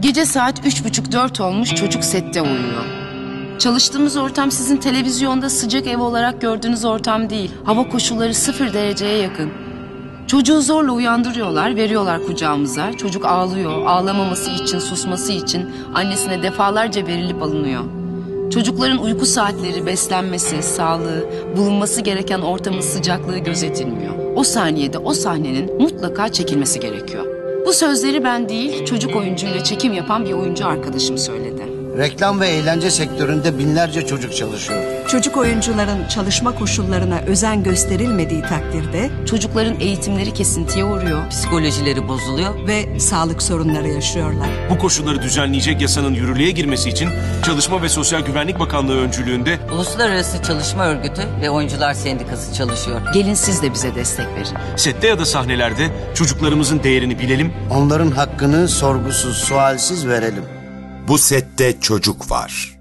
Gece saat üç buçuk dört olmuş çocuk sette uyuyor. Çalıştığımız ortam sizin televizyonda sıcak ev olarak gördüğünüz ortam değil. Hava koşulları sıfır dereceye yakın. Çocuğu zorla uyandırıyorlar, veriyorlar kucağımıza. Çocuk ağlıyor, ağlamaması için, susması için annesine defalarca verilip alınıyor. Çocukların uyku saatleri, beslenmesi, sağlığı, bulunması gereken ortamın sıcaklığı gözetilmiyor. O saniyede o sahnenin mutlaka çekilmesi gerekiyor. Bu sözleri ben değil, çocuk oyuncuyla çekim yapan bir oyuncu arkadaşım söyledi. Reklam ve eğlence sektöründe binlerce çocuk çalışıyor. Çocuk oyuncuların çalışma koşullarına özen gösterilmediği takdirde Çocukların eğitimleri kesintiye uğruyor. Psikolojileri bozuluyor. ve sağlık sorunları yaşıyorlar. Bu koşulları düzenleyecek yasanın yürürlüğe girmesi için Çalışma ve Sosyal Güvenlik Bakanlığı öncülüğünde Uluslararası Çalışma Örgütü ve Oyuncular Sendikası çalışıyor. Gelin siz de bize destek verin. sette ya da sahnelerde çocuklarımızın değerini bilelim, Onların hakkını sorgusuz, sualsiz verelim. Bu sette çocuk var.